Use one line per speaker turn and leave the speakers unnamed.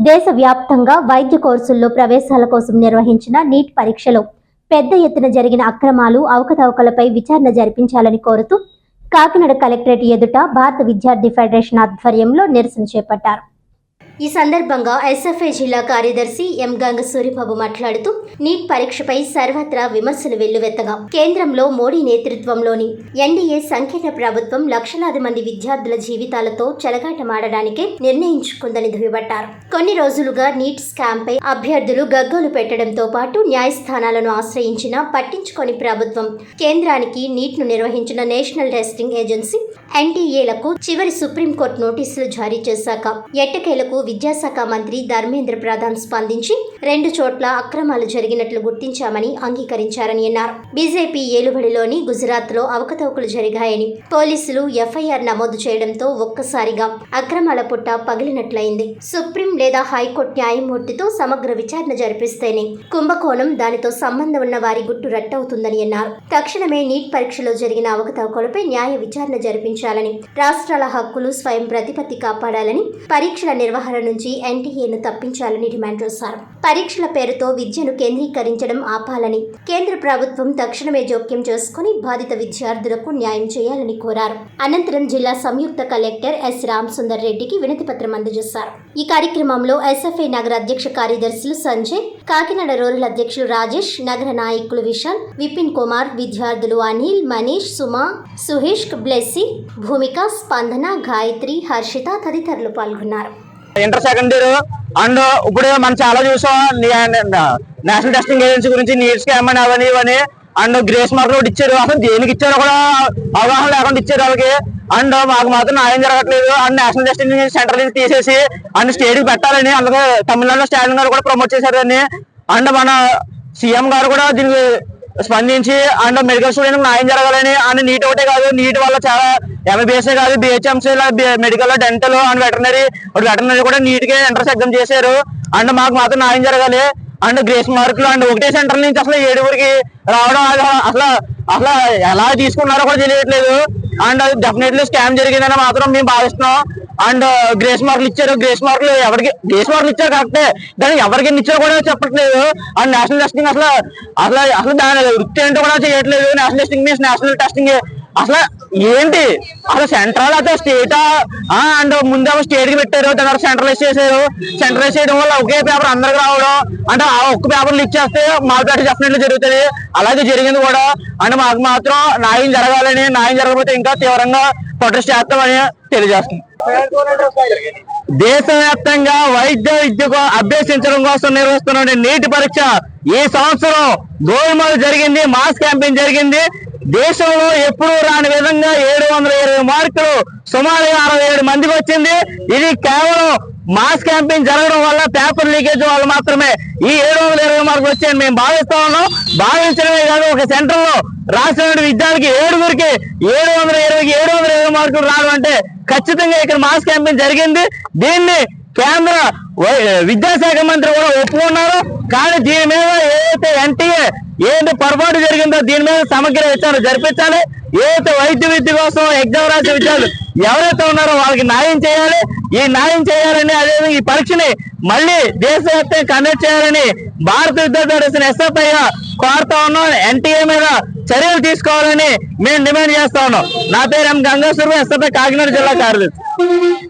దేశవ్యాప్తంగా వైద్య కోర్సుల్లో ప్రవేశాల కోసం నిర్వహించిన నీట్ పరీక్షలో పెద్ద ఎత్తున జరిగిన అక్రమాలు అవకతవకలపై విచారణ జరిపించాలని కోరుతూ కాకినాడ కలెక్టరేట్ ఎదుట భారత విద్యార్థి ఫెడరేషన్ ఆధ్వర్యంలో నిరసన చేపట్టారు. ఈ సందర్భంగా ఎస్ఎఫ్ఐ జిల్లా కార్యదర్శి ఎం గంగ సూరిబాబు మాట్లాడుతూ నీట్ పరీక్షపై సర్వత్రా విమర్శలు వెల్లువెత్తగా. కేంద్రంలో మోడీ నేతృత్వంలోని ఎన్డీఏ సంకీర్ణ ప్రభుత్వం లక్షలాది మంది విద్యార్థుల జీవితాలతో చెలగాటమాడడానికే నిర్ణయించుకుందని దుయ్యబట్టారు. కొన్ని రోజులుగా నీట్ స్కామ్పై అభ్యర్థులు గగ్గోలు పెట్టడంతో పాటు న్యాయస్థానాలను ఆశ్రయించినా పట్టించుకొని ప్రభుత్వం కేంద్రానికి నీట్ను నిర్వహించిన నేషనల్ టెస్టింగ్ ఏజెన్సీ ఎన్టీఏలకు చివరి సుప్రీంకోర్టు నోటీసులు జారీ చేశాక ఎట్టకేలకు విద్యాశాఖ మంత్రి ధర్మేంద్ర ప్రధాన్ స్పందించి రెండు చోట్ల అక్రమాలు జరిగినట్లు గుర్తించామని అంగీకరించారని అన్నారు. బీజేపీ ఏలుబడిలోని గుజరాత్లో అవకతవకలు జరిగాయని పోలీసులు ఎఫ్ఐఆర్ నమోదు చేయడంతో ఒక్కసారిగా అక్రమాల పుట్ట పగిలినట్లయింది. సుప్రీం లేదా హైకోర్టు న్యాయమూర్తితో సమగ్ర విచారణ జరిపిస్తేనే కుంభకోణం దానితో సంబంధం ఉన్న వారి గుట్టు రట్టవుతుందని అన్నారు. తక్షణమే నీట్ పరీక్షలో జరిగిన అవకతవకలపై న్యాయ విచారణ జరిపించాలని రాష్ట్రాల హక్కులు స్వయం ప్రతిపత్తి కాపాడాలని పరీక్షల నిర్వహణ నుంచి ఎన్టీఏను తప్పించాలని డిమాండ్ చేశారు. పరీక్షల పేరుతో విద్యను కేంద్రీకరించడం ఆపాలని కేంద్ర ప్రభుత్వం తక్షణమే జోక్యం చేసుకుని బాధిత విద్యార్థులకు న్యాయం చేయాలని కోరారు. అనంతరం జిల్లా సంయుక్త కలెక్టర్ ఎస్ రామసుందర్ రెడ్డికి వినతి పత్రం అందజేశారు. ఈ కార్యక్రమంలో ఎస్ఎఫ్ఐ నగర అధ్యక్ష కార్యదర్శులు సంజయ్ కాకినాడ రూరల్ అధ్యక్షులు రాజేష్ నగర నాయకులు విశాల్ విపిన్ కుమార్ విద్యార్థులు అనిల్ మనీష్ సుమా సుహేష్ బ్లెస్సి భూమిక స్పందన గాయత్రి హర్షిత తదితరులు పాల్గొన్నారు.
ఇంటర్ సెకండ్ ఇయర్ అండ్ ఇప్పుడు మనం చాలా చూసాం. నేషనల్ టెస్టింగ్ ఏజెన్సీ గురించి నీట్ స్కామ్ అని అవని ఇవని. అండ్ గ్రేస్ మార్క్ కూడా ఇచ్చారు. అసలు దేనికి ఇచ్చారో కూడా అవగాహన లేకుండా ఇచ్చారు వాళ్ళకి. అండ్ మాకు మాత్రం న్యాయం జరగట్లేదు. అండ్ నేషనల్ టెస్టింగ్ సెంటర్ నుంచి తీసేసి అండ్ స్టేట్ పెట్టాలని అందుకే తమిళనాడులో స్టాలిన్ గారు కూడా ప్రమోట్ చేశారు అండ్ మన సీఎం గారు కూడా దీనికి స్పందించి అండ్ మెడికల్ స్టూడెంట్ న్యాయం జరగాలని అండ్ నీట్ ఒకటే కాదు నీట్ వల్ల చాలా ఎంబీబీఎస్ కాదు BHMC medical dental and veterinary veterinary కూడా నీట్గా ఎంట్రన్స్ ఎగ్జామ్ చేశారు. అండ్ మాకు మాత్రం న్యాయం జరగాలి. అండ్ గ్రేస్ మార్కులు అండ్ ఒకటే సెంటర్ నుంచి అసలు ఏడుగురికి రావడం అసలు అసలు ఎలా తీసుకున్నారో కూడా తెలియట్లేదు. అండ్ డెఫినెట్లీ స్కామ్ జరిగిందని మాత్రం మేము భావిస్తున్నాం. అండ్ గ్రేస్ మార్కులు ఇచ్చారు గ్రేస్ మార్కులు ఎవరికి గ్రేస్ మార్కులు ఇచ్చారు కరెక్టే. దాన్ని ఎవరికి ఇచ్చారో కూడా చెప్పట్లేదు. అండ్ నేషనల్ టెస్టింగ్ అసలు అసలు అసలు దాని వృత్తి ఏంటో కూడా చేయట్లేదు. National testing means national testing అసలు ఏంటి? అసలు సెంట్రల్ అయితే స్టేట్ అండ్ ముందేమో స్టేట్కి పెట్టారు తర్వాత సెంట్రలైజ్ చేశారు. సెంట్రలైజ్ చేయడం వల్ల ఒకే పేపర్ అందరికి రావడం అంటే ఆ ఒక్క పేపర్లు ఇచ్చేస్తే మాల్పేట డెఫినెట్లీ జరుగుతుంది. అలాగే జరిగింది కూడా. అండ్ మాకు మాత్రం న్యాయం జరగాలని న్యాయం జరగకపోతే ఇంకా తీవ్రంగా ప్రొటెస్ట్ చేస్తామని తెలియజేస్తుంది దేశవ్యాప్తంగా వైద్య విద్యకు అభ్యసించడం కోసం నిర్వహిస్తున్న నీటి పరీక్ష ఈ సంవత్సరం గోల్మాల్ జరిగింది మాస్ క్యాంపింగ్ జరిగింది. దేశంలో ఎప్పుడూ రాని విధంగా ఏడు వందల ఇరవై మార్కులు సుమారుగా అరవై ఏడు మందికి వచ్చింది. ఇది కేవలం మాస్ క్యాంపింగ్ జరగడం వల్ల పేపర్ లీకేజ్ వల్ల మాత్రమే ఈ ఏడు వందల ఇరవై మార్కులు వచ్చాయని మేము భావిస్తా ఉన్నాం. భావించడమే కాదు ఒక సెంటర్లో రాసిన విద్యార్థికి ఏడుగురికి ఏడు వందల ఇరవైకి ఏడు వందల ఇరవై మార్కులు రావడం అంటే ఖచ్చితంగా ఇక్కడ మాస్ క్యాంపింగ్ జరిగింది. దీన్ని కేంద్ర వై- విద్యాశాఖ మంత్రి కూడా ఒప్పుకున్నారు. కానీ దీని మీద ఏదైతే ఎన్టీఏ ఏంటి పొరపాటు జరిగిందో దీని మీద సమగ్ర విచారణ జరిపించాలి. ఏదైతే వైద్య విద్య కోసం ఎగ్జామ్ రాసే విద్యార్థులు ఎవరైతే ఉన్నారో వాళ్ళకి న్యాయం చేయాలి. ఈ న్యాయం చేయాలని అదేవిధంగా ఈ పరీక్షని మళ్ళీ దేశవ్యాప్తంగా కండక్ట్ చేయాలని భారత విద్యార్థి ఎస్ఎఫ్ఐ కోరుతా ఉన్నాం. ఎన్టీఏ మీద చర్యలు తీసుకోవాలని మేము డిమాండ్ చేస్తా ఉన్నాం. నా పేరు ఎం గంగాసురు ఎస్ఎఫ్ఐ కాకినాడ జిల్లా కార్యదర్శి.